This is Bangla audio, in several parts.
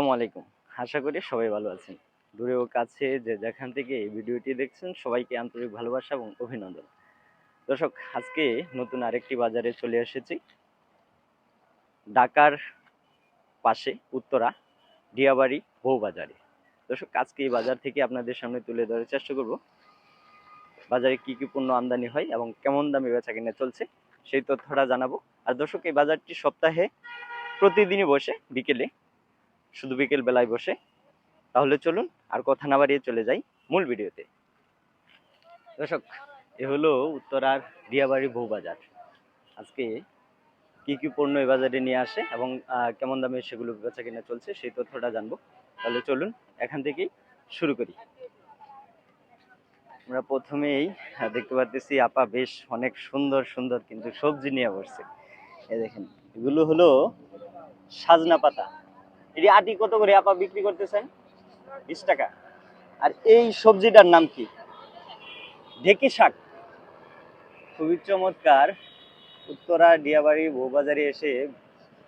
আসসালামু আলাইকুম। আশা করি সবাই ভালো আছেন। দূরে ও কাছে যে যেখান থেকে এই ভিডিওটি দেখছেন, সবাইকে আন্তরিক ভালোবাসা এবং অভিনন্দন। দর্শক, আজকে নতুন আরেকটি বাজারে চলে এসেছি। ঢাকার পাশে উত্তরা ডিয়াবাড়ি বউ বাজারে। দর্শক, আজকে এই বাজার থেকে আপনাদের সামনে তুলে ধরার চেষ্টা করব। বাজারে কি কি পণ্য আমদানি হয় এবং কেমন দামে বেচা কিনা চলছে, সেই তথ্যটা জানাব। আর দর্শক, এই বাজারটি সপ্তাহে প্রতিদিনই বসে, বিকেলে শুধু বিকেল বেলায় বসে। তাহলে চলুন আর কথা না বাড়িয়ে চলে যাই মূল ভিডিওতে। দর্শক, এ হলো উত্তরার দিয়াবাড়ি বউবাজার আজকে কি কি পণ্য এই বাজারে নিয়ে আসে এবং কেমন দামে সেগুলো বেচা কিনা চলছে সেই তথ্যটা জানব। তাহলে চলুন এখান থেকেই শুরু করি। আমরা প্রথমেই দেখতে পাচ্ছি আপা বেশ অনেক সুন্দর সুন্দর কিন্তু সবজি নিয়ে বসছে। এই দেখেন, এগুলো হলো সাজনা পাতা। এটি আটি কত করে আপা বিক্রি করতেছেন? বিশ টাকা। আর এই সবজিটার নাম কি? ঢেকি শাক। খুবই চমৎকার। উত্তরা, ডিয়াবাড়ি, বউবাজারে এসে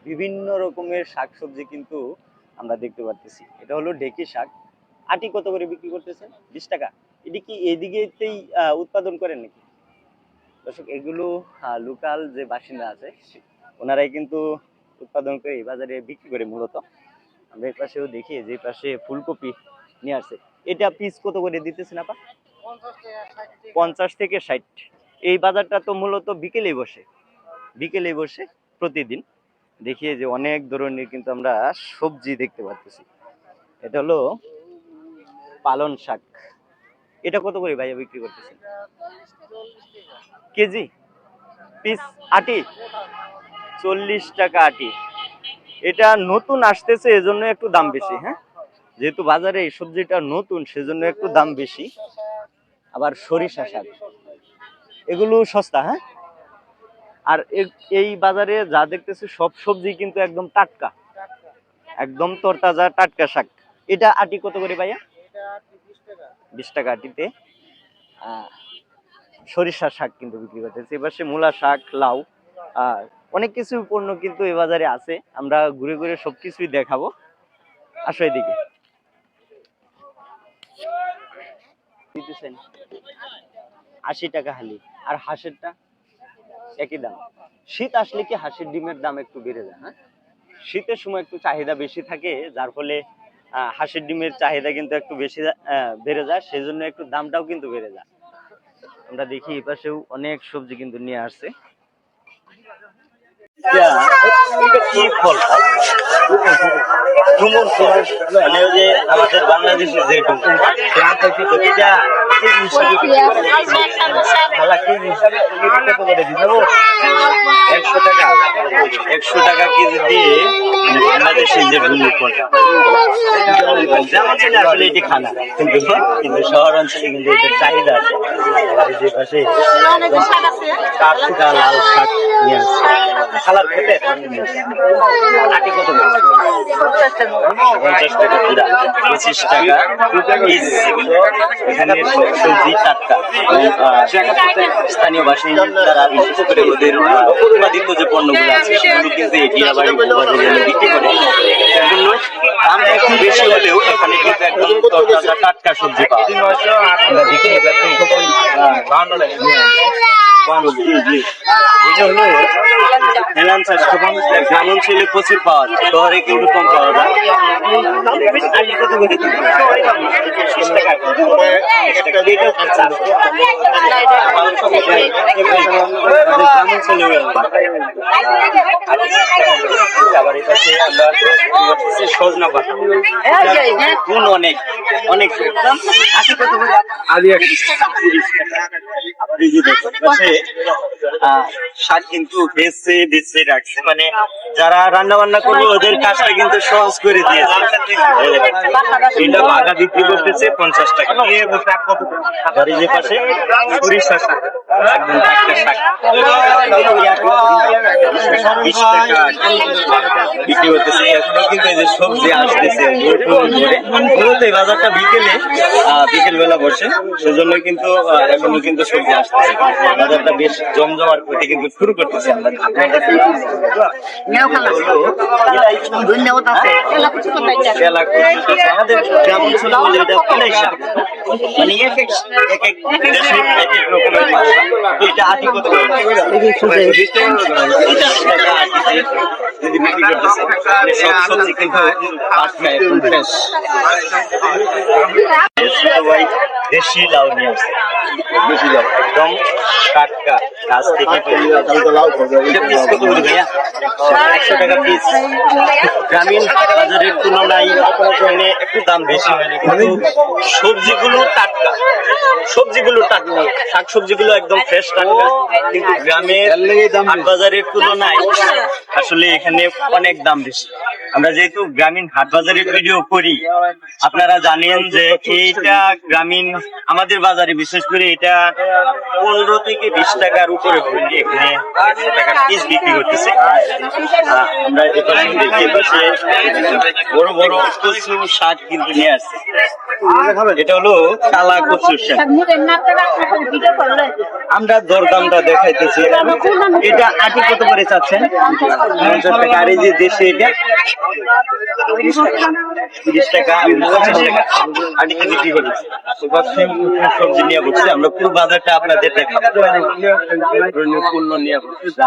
বিভিন্ন রকমের শাক সবজি কিন্তু আমরা দেখতে পাচ্ছি এটা হলো ঢেকি শাক। আটি কত করে বিক্রি করতেছেন? বিশ টাকা। এটি কি এদিকেতেই উৎপাদন করেন নাকি? দর্শক, এগুলো লোকাল যে বাসিন্দা আছে, ওনারাই কিন্তু উৎপাদন করে এই বাজারে বিক্রি করে মূলত। আমরা এই পাশেও দেখি, যে পাশে ফুলকপি নিয়ে আসছে। এটা পিস কত করে দিতেছেন আপা? পঞ্চাশ থেকে ষাট। এই বাজারটা তো মূলত বিকেলেই বসে। বিকেলে বসে প্রতিদিন। দেখিয়ে যে অনেক ধরনের কিন্তু আমরা সবজি দেখতে পাচ্ছি এটা হলো পালন শাক। এটা কত করে ভাইয়া বিক্রি করতেছেন? কেজি? পিস আটি? চল্লিশ টাকা আটি। এটা নতুন আসতেছে, এজন্য একটু দাম বেশি হ্যাঁ? যেহেতু বাজারে এই সবজিটা নতুন, সেজন্য একটু দাম বেশি। আবার সরিষা শাক, এগুলো সস্তা হ্যাঁ? আর এই বাজারে যা দেখতেছি, সব সবজি কিন্তু একদম টাটকা। একদম তরতাজা টাটকা শাক। এটা আটি কত করে ভাইয়া? বিশ টাকা আটিতে। সরিষা শাক কিন্তু বিক্রি করতেছে। এবার সে মূলা শাক, লাউ, আর অনেক কিছু পণ্য কিন্তু এ বাজারে আছে। আমরা ঘুরে ঘুরে সবকিছুই দেখাবো। আসো এদিকে। আশি টাকা হালি। আর হাঁসেরটা একই দাম। শীত আসলে কি হাঁসের ডিমের দাম একটু বেড়ে যায় হ্যাঁ? শীতের সময় একটু চাহিদা বেশি থাকে, যার ফলে হাঁসের ডিমের চাহিদা কিন্তু একটু বেশি বেড়ে যায়। সেজন্য একটু দামটাও কিন্তু বেড়ে যায়। আমরা দেখি এপাশেও অনেক সবজি কিন্তু নিয়ে আসছে। কি ফল ডুমুর ফল মানে যে আমাদের যে ডুমুর হিসাবে কত করে দিতে হবে? একশো টাকা একশো টাকা কেজি দিয়ে মানে বাংলাদেশের যে ফল গ্রামাঞ্চলে আসলে এটি খানা। কিন্তু কিন্তু শহর অঞ্চলে কিন্তু এটার চাহিদা আছে। যে পাশে কাপসিকা লাল শাক নিয়ে আসছে খালার খেতে আটি কত পঞ্চাশ টাকা পঁচিশ টাকা এখানে সবজি টাটকা। স্থানীয় বাসিন্দা তারা বিশেষ করে ওদের উৎপাদিত যে পণ্যগুলো আছে সেগুলো কিন্তু এই ডিয়াবাড়ি বাজারে বিক্রি করে তার জন্য দাম একটু বেশি হলেও এখানে কিন্তু একদম টাটকা সবজি পাওয়া প্রচুর পাওয়া যায় শহরে কম পাওয়া যায় এটা আবার আমরা সজনা পাতা গুণ অনেক অনেক আশি কত আদি শাক কিন্তু বেছে বেছে রাখছে মানে যারা রান্না বান্না করবে ওদের কাজটা কিন্তু সহজ করে দিয়েছে এটা বাগা বিক্রি করতেছে পঞ্চাশ টাকা আবার এই যে পাশে সরিষা শাক বিক্রি করতেছে কিন্তু বসে সেজন্য কিন্তু এখনও কিন্তু সবজি আসতেছে বাজারটা বেশ জমজমাট হতে কিন্তু শুরু করতেছে আমরা। আমাদের এক এক রকমের ভাষা তো এটা আটি কত করে? পঞ্চাশ টাকা আটি যদি বিক্রি করতেছে সব সবজি কিন্তু টাটকা একদম দেশি লাউ নিয়ে আসছে দেশি লাউ একদম টাটকা গাছ থেকে একশো টাকা পিস গ্রামীণ বাজারের তুলনায় এখানে একটু দাম বেশি কিন্তু সবজিগুলো টাটকা সবজিগুলো টাটকা শাক সবজিগুলো একদম ফ্রেশ টাটকা কিন্তু গ্রামের বাজারের তুলনায় আসলে এখানে অনেক দাম বেশি। আমরা যেহেতু গ্রামীণ হাট বাজারের ভিডিও করি, আপনারা জানেন যে এইটা গ্রামীণ, আমাদের বাজারে বিশেষ করে এটা পনেরো থেকে বিশ টাকার উপরে এখানে পিস বিক্রি করতেছে আমরা বড় বড় কচু শাক কিন্তু নিয়ে আসছে। এটা হলো কালা কচুর শাক। আমরা দরদামটা দেখাইতেছি। এটা আটি কত করে চাচ্ছেন? যে দেশে এটা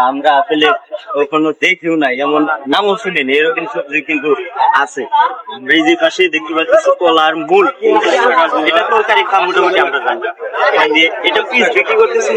আমরা আসলে কখনো দেখিও নাই এমন নামও শুনিনি এরকম সবজি কিন্তু আছে যে পাশে দেখতে পাচ্ছি কলার মূল এটা তরকারি খাওয়া মোটামুটি আমরা জানি এটা পিস বিক্রি করতেছেন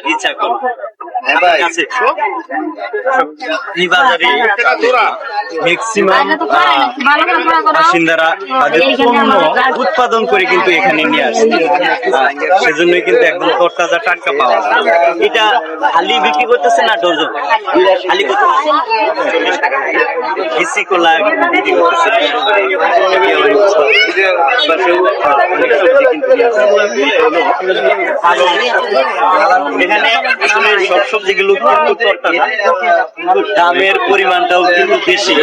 ইচ্ছা কলা আপনার এই বাজারে ম্যাক্সিমাম বাসিন্দারা তাদের পণ্য উৎপাদন করে কিন্তু এখানে নিয়ে আসে। আহ, সেজন্যই কিন্তু একদম তরতাজা টাটকা পাওয়া যায়। এটা হালি বিক্রি করতেছে না ডজন হালি কত দেশি কলা বিক্রি করতেছে। এখানে সবজিগুলো কিন্তু কিন্তু দামের পরিমাণটাও কিন্তু বেশি।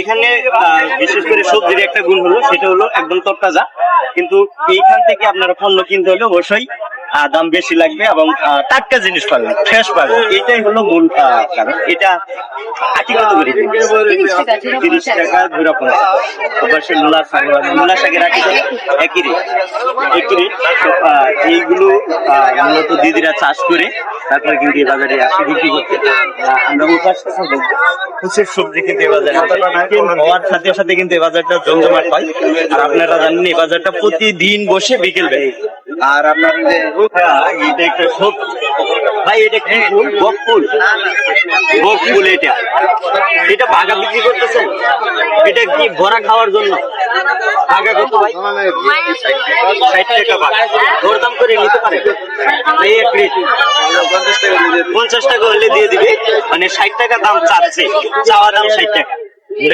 এখানে আহ, বিশেষ করে সবজির একটা গুণ হলো সেটা হলো একদম তরতাজা। কিন্তু এইখান থেকে আপনারা পণ্য কিনতে হলে অবশ্যই দাম বেশি লাগবে এবং টাটকা জিনিস পাবেন ফ্রেশ পাবেন। এটাই হলো মূল কারণ। এটা আটি কত করে তিরিশ টাকা পঞ্চাশ। আবার মূলা শাক মূলা শাকের আটি একই রেট। একই রেট। এইগুলো মূলত দিদিরা চাষ করে তারপরে কিন্তু এই বাজারে আসে বিক্রি করতে। আমরা উপাস প্রচুর সবজি কিন্তু এই বাজারে হওয়ার সাথে সাথে কিন্তু এই বাজারটা জমজমাট হয়। আর আপনারা জানেন এই বাজারটা প্রতিদিন বসে বিকেল বেলা আর আপনার এটা একটা ভাই, এটা কি ফুল? বক ফুল? বক ফুল এটা। এটা ভাগা বিক্রি করতেছেন এটা কি ভরা খাওয়ার জন্য? ভাগা কত ভাই? ষাট টাকা ভাগ দাম করে নিতে পারে? পঞ্চাশ টাকা হলে দিয়ে দিবে। মানে ষাট টাকা দাম চাচ্ছে। চাওয়া দাম ষাট টাকা।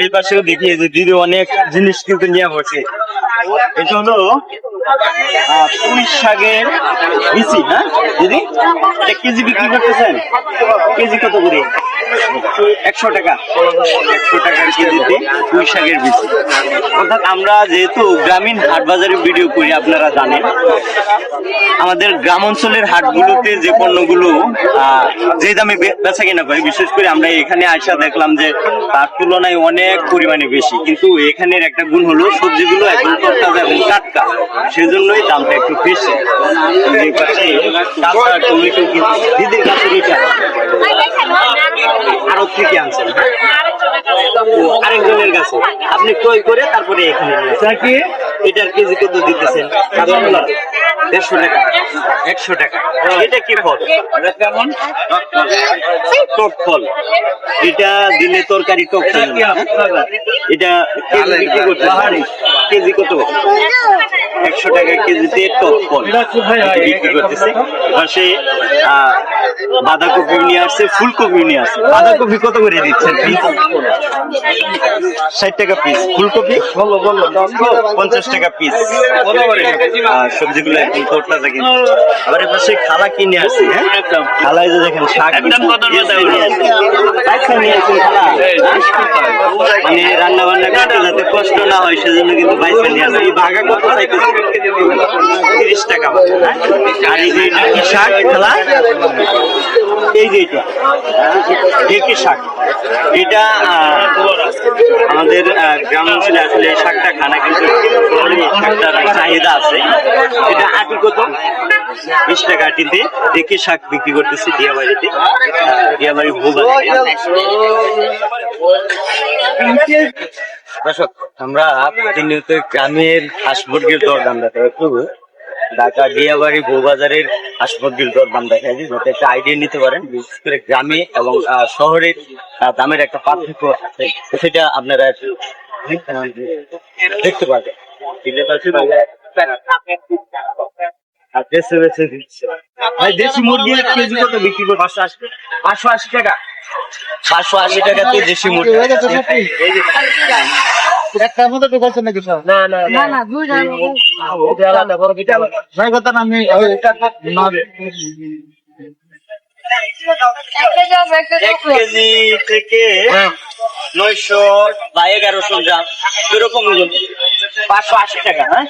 এই পাশেও দেখি যে দিদি অনেক জিনিস কিন্তু নিয়ে বসে। এটা হলো শাকের বিচি হ্যাঁ দিদি? কেজি বিক্রি করতেছেন? কেজি কত করে? একশো টাকা। একশো টাকার কেজিতে পুঁই শাকের বিচি। অর্থাৎ আমরা যেহেতু গ্রামীণ হাট বাজারে ভিডিও করি, আপনারা জানেন। আমাদের গ্রাম অঞ্চলের হাটগুলোতে যে পণ্যগুলো যে দামে বেচা কেনা করে, বিশেষ করে আমরা এখানে আসা দেখলাম যে তার তুলনায় অনেক পরিমাণে বেশি। কিন্তু এখানের একটা গুণ হলো সবজিগুলো একদম তরতাজা এবং টাটকা। সেজন্যই দামটা একটু বেশি। টমেটো কিন্তু দিদির কাছে আরও থেকে আনছেন ও, আরেকজনের কাছে। আপনি ক্রয় করে তারপরে এখানে। এটার কেজি কত দিতেছেন? দেড়শো টাকা। একশো টাকা। এটা কি ফল? কেমন? টক ফল। এটা দিলে তরকারি টক ফল। এটা কেজি বিক্রি করতে কেজি কত? একশো টাকা কেজিতে টক ফল বিক্রি করতেছে। পাশে আহ, বাঁধাকপি নিয়ে আসছে ফুলকপি নিয়ে আসছে। বাঁধাকপি কত করে দিচ্ছেন? ষাট টাকা পিস ফুলকপি? বলো বলো পঞ্চাশ টাকা পিস সবজিগুলো একদম তোরটা থাকে আবার এর পাশে খালা কিনে আসছে হ্যাঁ? খালায় যে দেখেন শাক। মানে রান্না বান্না করতে যাতে কষ্ট না হয় সেজন্য কিন্তু বাইসে নিয়ে আসে এই বাঘা কত চাইতেছে। তিরিশ টাকা? আর এই যে শাক খালা। এই যে এটা। ঢেকি শাক। এটা আমাদের গ্রাম অঞ্চলে আসলে এই শাকটা খানা কিন্তু চাহিদা আছে। এটা আটি বিশ টাকা আটিতে। ঢেকি শাক বিক্রি করতেছি দিয়াবাড়িতে। দিয়াবাড়ি ভোগ দর্শক, আমরা প্রতিনিয়ত গ্রামের হাঁস মুরগির দর দাম দেখা একটু ঢাকা দিয়াবাড়ি বউবাজারের হাঁস মুরগির দর দাম দেখা যায় যাতে একটা আইডিয়া নিতে পারেন। বিশেষ করে গ্রামে এবং শহরের দামের একটা পার্থক্য আছে। সেটা আপনারা দেখতে পারবেন দেখতে পাচ্ছেন আর দেশে বেছে দিচ্ছে ভাই দেশি মুরগির কেজি কত বিক্রি করে পাঁচশো আশি পাঁচশো আশি টাকা। পাঁচশো আশি টাকাতে দেশি মুরগি এই যে একটার মধ্যে ঢুকাচ্ছেন নাকি সব? না না না। না দুই জন এটা আলাদা বড় এটা কথা না আমি এক কেজি থেকে নয়শো বা এগারোশো গ্রাম এরকম পাঁচশো আশি টাকা হ্যাঁ?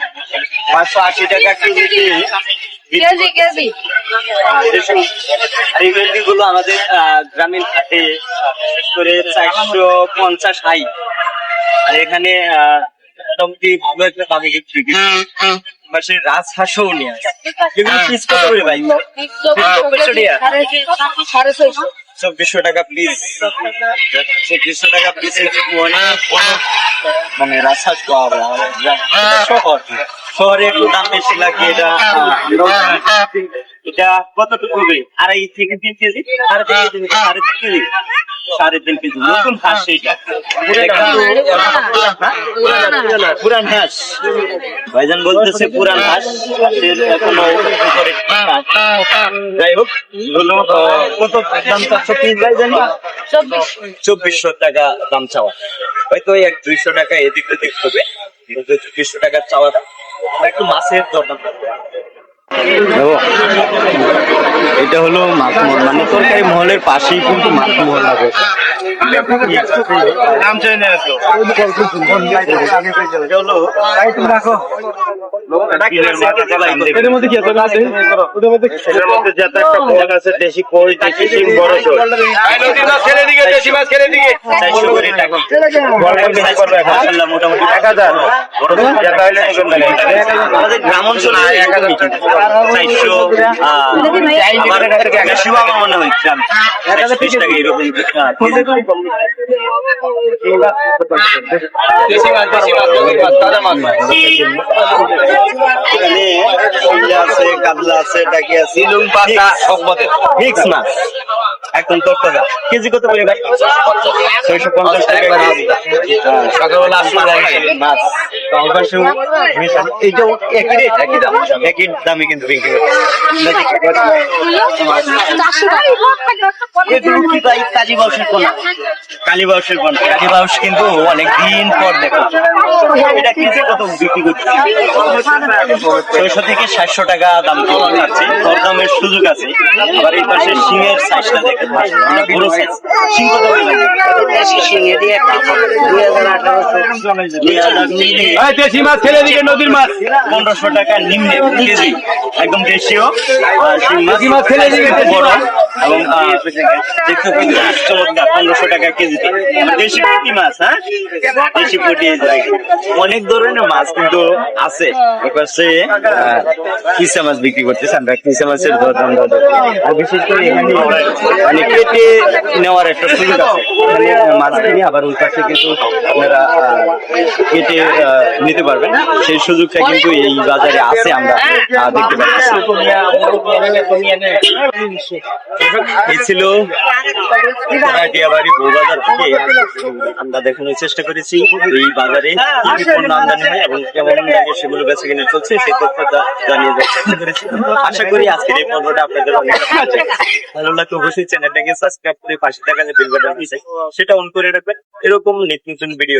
পাঁচশো আশি টাকা কেজিতে কেজি কেজি। এই ভেন্ডিগুলো আমাদের আহ, গ্রামীণ হাটে করে চারশো পঞ্চাশ হাই। আর এখানে আহ, মোটামুটি ভালো একটা দামে বিক্রি পাশে রাজহাঁসও নিয়ে আসে এগুলো পিস কত করে ভাই? চব্বিশশো টাকা পিস চব্বিশশো টাকা পিস মানে রাজহাঁস পাওয়া যায়। আমাদের এটা শহর। শহরে একটু দাম বেশি লাগে এটা এটা কতটুকু হবে আড়াই থেকে তিন কেজি? কেজি তিন কেজি। সাড়ে তিন কেজি। নতুন হাঁস এটা পুরান হাঁস। ভাইজান বলতেছে পুরান হাঁস। এখনও উপরে যাই হোক কত দাম চাচ্ছ পিস ভাইজান? চব্বিশশো টাকা দাম চাওয়া। হয়তো এক দুইশো টাকা এদিক ওদিক হবে। চব্বিশশো টাকা চাওয়া একটু মাছের দরদাম। এটা হলো মাছ মহল মানে সরকারি মহলের পাশেই কিন্তু মাছ মহল আছে। নাম চাই না মাছ দেশি দেশি এক হাজার। আমাদের গ্রাম অঞ্চলে একদমই ঠিক। চারশো আমার মনে হয় গ্রাম। চারশো বিশ টাকা এরকম হ্যাঁ, এখানে ইয়ে আছে কাতলা আছে টাকি আছে। মিক্স মাছ। একদম তরতাজা। কেজি কত করে ভাই? ছয়শো পঞ্চাশ টাকা হ্যাঁ, সকালবেলা আসলে মাছ অবশ্য এইটাও একই রেট একই দাম একই দামে কিন্তু বিক্রি করে এগুলো কি বাউসের কোনা কালী বাউসের কোনা কিন্তু অনেক দিন পর দেখো এটা কেজি কত বিক্রি করছে? ছয়শো থেকে সাতশো টাকা দাম আছে। দরদামের সুযোগ আছে। আবার এই পাশে সিংহের সাইজটা দেখেন। বড় সাইজ সিং কত? দুই হাজার নিম্নে দেশি মাছ ছেড়ে দিকে নদীর মাছ। পনেরোশো টাকা নিম্নে কেজি একদম দেশীয়। মাছ দেশি মাছ ছেড়ে দিকে, বড়। এবং দেখতে চমৎকার পনেরোশো টাকা কেজিতে দেশি পুঁটি মাছ হ্যাঁ? দেশি পুঁটি অনেক ধরনের মাছ কিন্তু আছে। এপাশে কিসা মাছ বিক্রি করতেছে? আমরা কিসা মাছের দর দাম। আর বিশেষ করে এখানে মানে কেটে নেওয়ার একটা সুযোগ আছে। এখানে মাছ কিনে আবার ওই পাশে কিন্তু আপনারা কেটে নিতে পারবেন। সেই সুযোগটা কিন্তু এই বাজারে আছে আমরা দেখতে পাচ্ছি। এই ছিল থেকে। আমরা দেখানোর চেষ্টা করেছি এই বাজারে কি কি পণ্য আমদানি হয় এবং কেমন দামে সেগুলো বেছে কিনে চলছে সেই তথ্যটা জানিয়ে দেওয়ার চেষ্টা করেছি। আশা করি আজকের এই পণ্যটা আপনাদের অনেক ভালো লাগলে অবশ্যই চ্যানেলটাকে সাবস্ক্রাইব করে পাশে থাকা যে বেল বাটন সেটা অন করে রাখবেন। এরকম নিত্য নতুন ভিডিও